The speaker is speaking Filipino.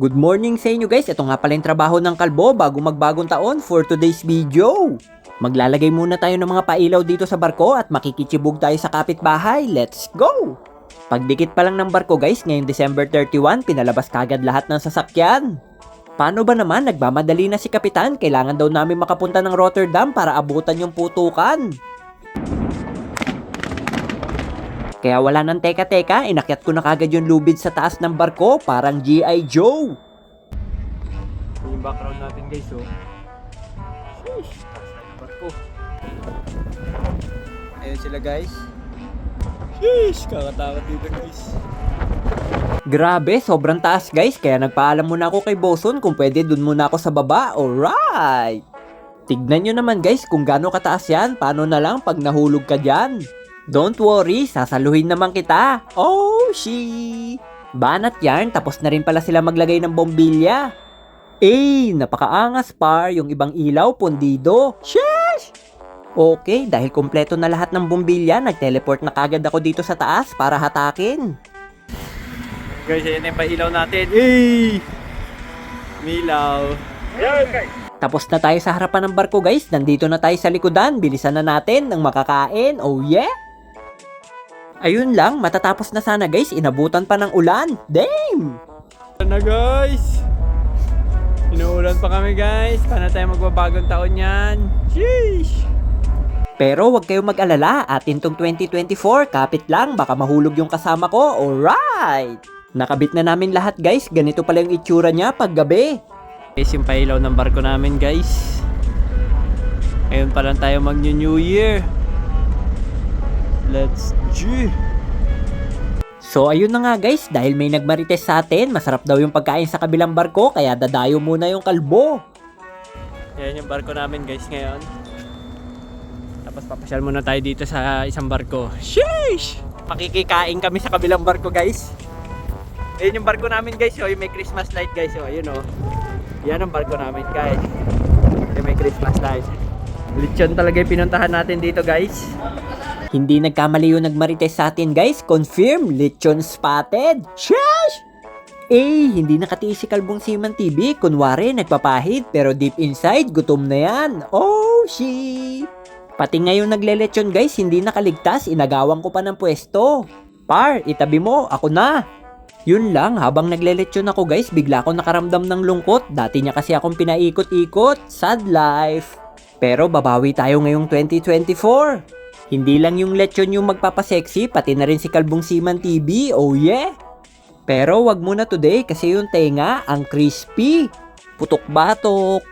Good morning sa inyo guys. Ito nga pala yung trabaho ng kalbo bago magbagong taon for today's video. Maglalagay muna tayo ng mga pailaw dito sa barko at makikichibog tayo sa kapitbahay. Let's go! Pagdikit pa lang ng barko guys, ngayong December 31, pinalabas kagad lahat ng sasakyan. Paano ba naman nagmamadali na si Kapitan? Kailangan daw namin makapunta ng Rotterdam para abutan yung putukan. Kaya wala nang teka-teka, inakyat ko na kagad yung lubid sa taas ng barko, parang G.I. Joe. Yung background natin guys, oh. Sheesh, taas barko. Ayun sila guys. Sheesh, kakatakot dito guys. Grabe, sobrang taas guys, kaya nagpaalam muna ako kay Boson kung pwede dun muna ako sa baba, alright! Tignan nyo naman guys kung gaano kataas yan, paano na lang pag nahulog ka dyan. Don't worry, sasaluhin naman kita. Oh, she! Banat yarn, tapos na rin pala sila maglagay ng bombilya. Eh, napakaangas par, yung ibang ilaw, pundido. Sheesh! Okay, dahil kompleto na lahat ng bombilya, nag-teleport na kagad ako dito sa taas para hatakin. Guys, ayan yung pailaw natin. Eh! Milaw. Tapos na tayo sa harapan ng barko guys, nandito na tayo sa likodan, bilisan na natin ng makakain, oh yeah! Ayun lang, matatapos na sana guys, inabutan pa ng ulan, damn! Ano na guys? Inuulan pa kami guys. Paano tayo magbabagong taon yan? Sheesh! Pero wag kayong mag-alala, atin tong 2024, kapit lang, baka mahulog yung kasama ko, alright! Nakabit na namin lahat guys, ganito pala yung itsura niya pag gabi. Guys, yung pailaw ng barko namin guys. Ngayon pa lang tayo mag New Year. Let's G! So ayun na nga guys, dahil may nagmarites sa atin, masarap daw yung pagkain sa kabilang barko, kaya dadayo muna yung kalbo. Yan yung barko namin guys ngayon. Tapos papasyal muna tayo dito sa isang barko. Sheesh! Makikikain kami sa kabilang barko guys. Ayun yung barko namin guys. Oh, yung may Christmas light guys. Oh, ayun oh. Yan ang barko namin guys. Yung may Christmas light. Lechon talaga yung pinuntahan natin dito guys. Hindi nagkamali yung nagmarites sa atin guys, confirm, lechon spotted. Sheesh! Eh, hindi nakatiis si Kalbong Siman TV, kunwari nagpapahid pero deep inside gutom na yan. Oh, she! Pati ngayon naglelechon guys, hindi nakaligtas, inagawan ko pa ng pwesto. Par, itabi mo, ako na. Yun lang, habang naglelechon ako guys, bigla ako nakaramdam ng lungkot. Dati niya kasi akong pinaikot-ikot. Sad life. Pero babawi tayo ngayong 2024. Hindi lang yung lechon yung magpapasexy, pati na rin si Kalbong Siman TV, oh yeah! Pero wag muna today kasi yung tenga ang crispy. Putok batok.